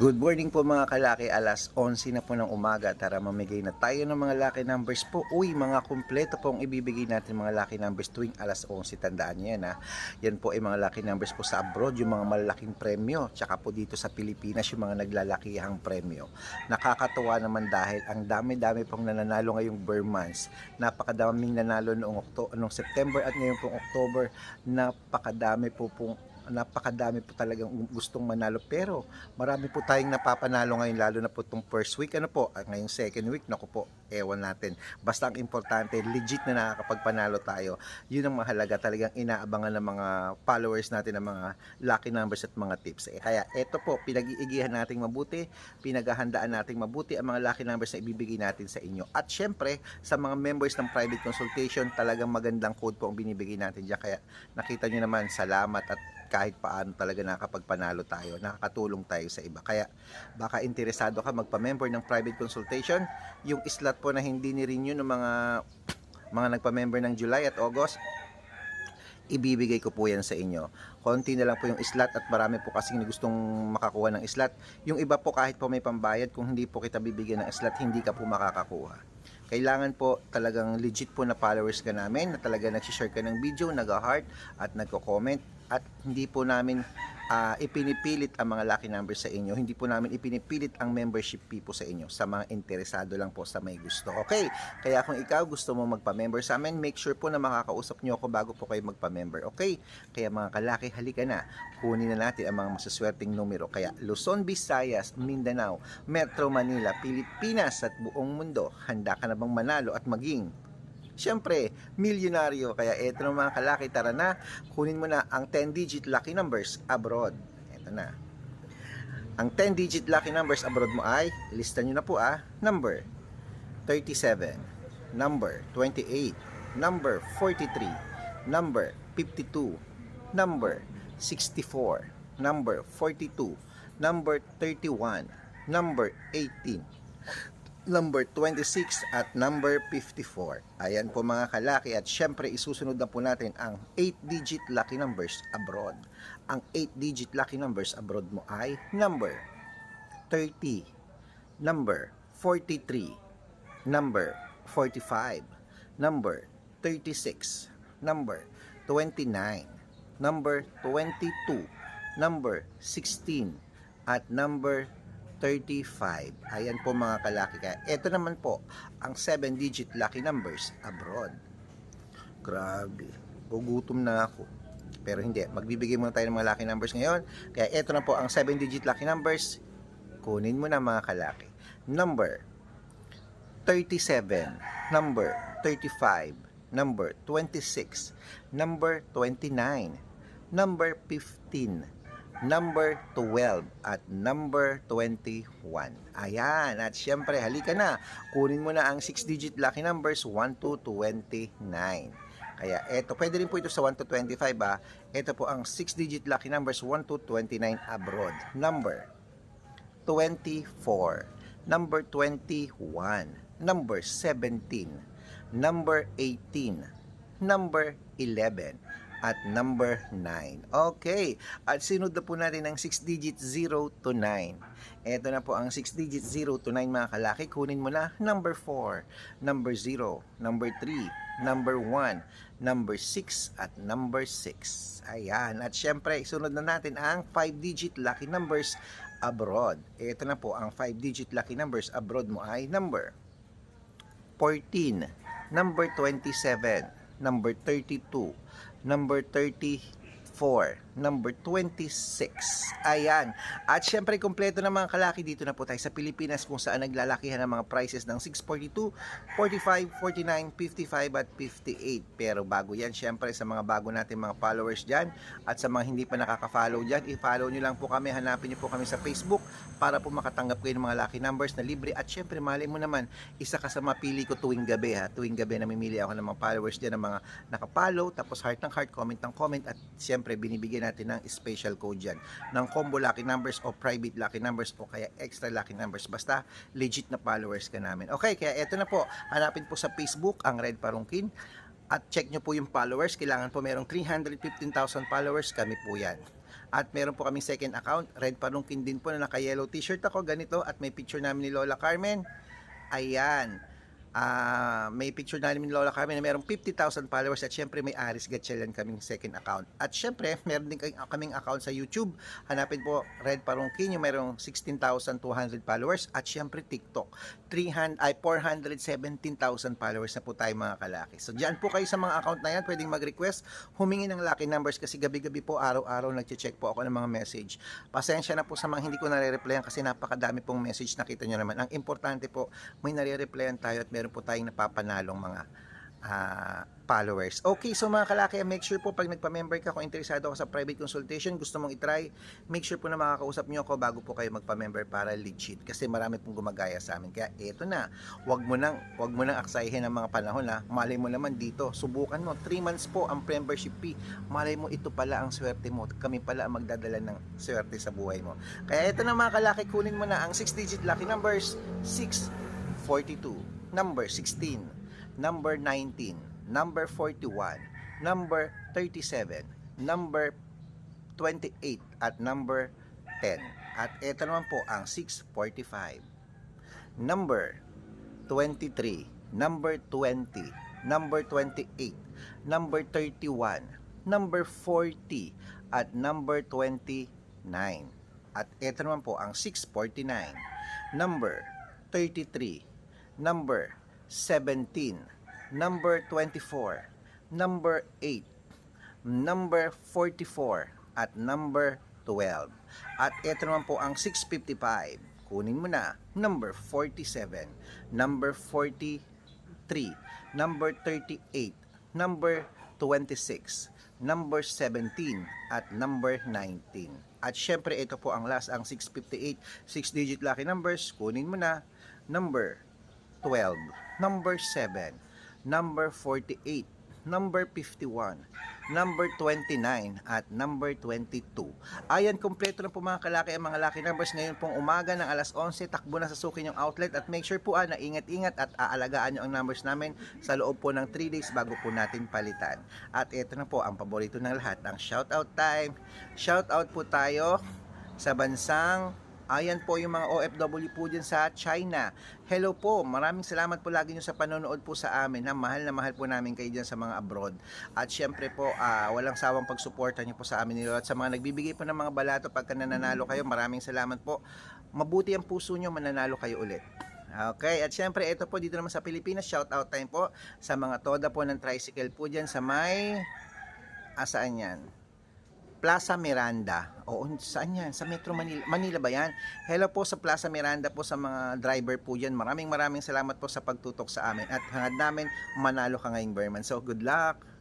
Good morning po mga kalaki, alas 11 na po ng umaga. Tara mamigay na tayo ng mga lucky numbers po. Uy, mga kumpleto po ang ibibigay natin mga lucky numbers tuwing alas 11. Tandaan niyo yan ha. Yan po ay mga lucky numbers po sa abroad, yung mga malalaking premyo. Tsaka po dito sa Pilipinas, yung mga naglalakihang premyo. Nakakatuwa naman dahil ang dami-dami pong nananalo ngayong Burr months. Napakadaming nanalo noong, Octo- noong September at ngayon pong October. Napakadami po pong napakadami po talagang gustong manalo. Pero marami po tayong napapanalo ngayon lalo na po itong first week. Ano po? At ngayong second week naku po ewan natin. Basta ang importante legit na nakakapagpanalo tayo. Yun ang mahalaga talagang inaabangan ng mga followers natin ng mga lucky numbers at mga tips. Eh, kaya eto po pinag-iigihan nating mabuti pinaghahandaan nating mabuti ang mga lucky numbers na ibibigay natin sa inyo. At syempre sa mga members ng private consultation talagang magandang code po ang binibigay natin dyan. Kaya nakita nyo naman salamat at kahit paano talaga nakakapagpanalo tayo, nakakatulong tayo sa iba. Kaya baka interesado ka magpa-member ng private consultation, yung slot po na hindi ni-renew ng mga mga nagpa-member ng July at August, ibibigay ko po yan sa inyo. Konti na lang po yung slot at marami po kasing gustong makakuha ng slot. Yung iba po kahit po may pambayad, kung hindi po kita bibigyan ng slot, hindi ka po makakakuha kailangan po talagang legit po na followers ka namin na talaga nagsishare ka ng video, nag-heart at nagko-comment at hindi po namin ah, ipinipilit ang mga lucky numbers sa inyo. Hindi po namin ipinipilit ang membership fee po sa inyo sa mga interesado lang po sa may gusto. Okay? Kaya kung ikaw gusto mo magpa-member sa amin, make sure po na makakausap nyo ako bago po kayo magpa-member. Okay? Kaya mga kalaki, halika na. Kunin na natin ang mga masaswerteng numero. Kaya Luzon, Visayas, Mindanao, Metro Manila, Pilipinas at buong mundo, handa ka na bang manalo at maging Siyempre, milyonaryo. Kaya eto ng mga kalaki, tara na. Kunin mo na ang 10-digit lucky numbers abroad. Eto na. Ang 10-digit lucky numbers abroad mo ay, lista nyo na po ah, number 37, number 28, number 43, number 52, number 64, number 42, number 31, number 18, number 26 at number 54. Ayan po mga kalaki at syempre isusunod na po natin ang 8-digit lucky numbers abroad. Ang 8-digit lucky numbers abroad mo ay number 30, number 43, number 45, number 36, number 29, number 22, number 16, at number 35. Ayan po mga kalaki. Kaya ito naman po ang 7-digit lucky numbers abroad. Grabe. Gugutom na ako. Pero hindi. Magbibigay muna tayo ng mga lucky numbers ngayon. Kaya ito na po ang 7-digit lucky numbers. Kunin mo na mga kalaki. Number 37. Number 35. Number 26. Number 29. Number 15 number 12 at number 21. Ayan, at syempre halika na, kunin mo na ang 6-digit lucky numbers 1 to 29. Kaya eto, pwede rin po ito sa 1 to 25 ah. Ito po ang 6-digit lucky numbers 1 to 29 abroad. Number 24, number 21, number 17, number 18, number 11, at number 9. Okay, at sinod na po natin ang 6 digit 0 to 9. Ito na po ang 6 digit 0 to 9 mga kalaki. Kunin mo na number 4, number 0, number 3, number 1, number 6 at number 6. Ayan, at syempre sunod na natin ang 5 digit lucky numbers abroad. Ito na po ang 5 digit lucky numbers abroad mo ay number 14, number 27, number 32, number 34, number 26. Ayan. At syempre, kompleto na mga kalaki dito na po tayo sa Pilipinas kung saan naglalakihan ng mga prices ng 642, 45, 49, 55 at 58. Pero bago yan, syempre sa mga bago natin mga followers dyan at sa mga hindi pa nakaka-follow dyan, i-follow nyo lang po kami, hanapin nyo po kami sa Facebook para po makatanggap kayo ng mga lucky numbers na libre. At syempre, mali mo naman, isa ka sa mapili ko tuwing gabi ha. Tuwing gabi namimili ako ng mga followers dyan ng mga nakapollow, tapos heart ng heart, comment ng comment at syempre binibigyan natin ng special code dyan. Ng combo lucky numbers o private lucky numbers o kaya extra lucky numbers. Basta legit na followers ka namin. Okay kaya eto na po. Hanapin po sa Facebook ang Red Parungkin. At check nyo po yung followers. Kailangan po merong 315,000 followers. Kami po yan. At meron po kaming second account, Red Palungkin din po na naka-yellow t-shirt ako, ganito. At may picture namin ni Lola Carmen. Ayan. Ah, may picture namin ni Lola Carmen na merong 50,000 followers at syempre may Aris Gatchalian kaming second account. At syempre, meron din kaming account sa YouTube. Hanapin po Red Parungkin yung merong 16,200 followers at syempre TikTok. 300 ay 417,000 followers na po tayo mga kalaki. So diyan po kayo sa mga account na yan, pwedeng mag-request, humingi ng lucky numbers kasi gabi-gabi po araw-araw nagche-check po ako ng mga message. Pasensya na po sa mga hindi ko nare-replyan kasi napakadami pong message nakita nyo naman. Ang importante po, may nare-replyan tayo at meron po tayong napapanalong mga ah, followers. Okay, so mga kalaki, make sure po pag nagpa-member ka, kung interesado ka sa private consultation, gusto mong itry, make sure po na makakausap nyo ako bago po kayo magpa-member para legit. Kasi marami pong gumagaya sa amin. Kaya eto na, wag mo nang, wag mo nang aksayahin ang mga panahon ha. Malay mo naman dito, subukan mo. 3 months po ang membership fee. Malay mo, ito pala ang swerte mo. Kami pala ang magdadala ng swerte sa buhay mo. Kaya eto na mga kalaki, kunin mo na ang 6-digit lucky numbers, 642, number 16, number 19, number 41, number 37, number 28, at number 10. At ito naman po ang 645. Number 23, number 20, number 28, number 31, number 40, at number 29. At ito naman po ang 649, number 33, number 17, number 24, number 8, number 44, at number 12. At ito naman po ang 655. Kunin mo na. Number 47, number 43, number 38, number 26, number 17, at number 19. At syempre ito po ang last, ang 658, 6-digit lucky numbers. Kunin mo na. Number 12, number 7, number 48, number 51, number 29, at number 22. Ayan, kompleto na po mga kalaki ang mga lucky numbers ngayon pong umaga ng alas 11. Takbo na sa sukin yung outlet at make sure po ah, na ingat-ingat at aalagaan nyo ang numbers namin sa loob po ng 3 days bago po natin palitan. At ito na po ang paborito ng lahat, ang shoutout time. Shoutout po tayo sa bansang Ayan po yung mga OFW po dyan sa China. Hello po, maraming salamat po lagi nyo sa panonood po sa amin. Ha? Mahal na mahal po namin kayo dyan sa mga abroad. At syempre po, ah, walang sawang pagsuporta nyo po sa amin nilo. At sa mga nagbibigay po ng mga balato pagka nananalo kayo, maraming salamat po. Mabuti ang puso nyo, mananalo kayo ulit. Okay, at syempre ito po dito naman sa Pilipinas, shout out time po sa mga toda po ng tricycle po dyan sa may asaan yan? Plaza Miranda. Oo, saan yan? Sa Metro Manila. Manila ba yan? Hello po sa Plaza Miranda po sa mga driver po dyan. Maraming maraming salamat po sa pagtutok sa amin. At hangad namin manalo ka ngayong Berman. So, good luck!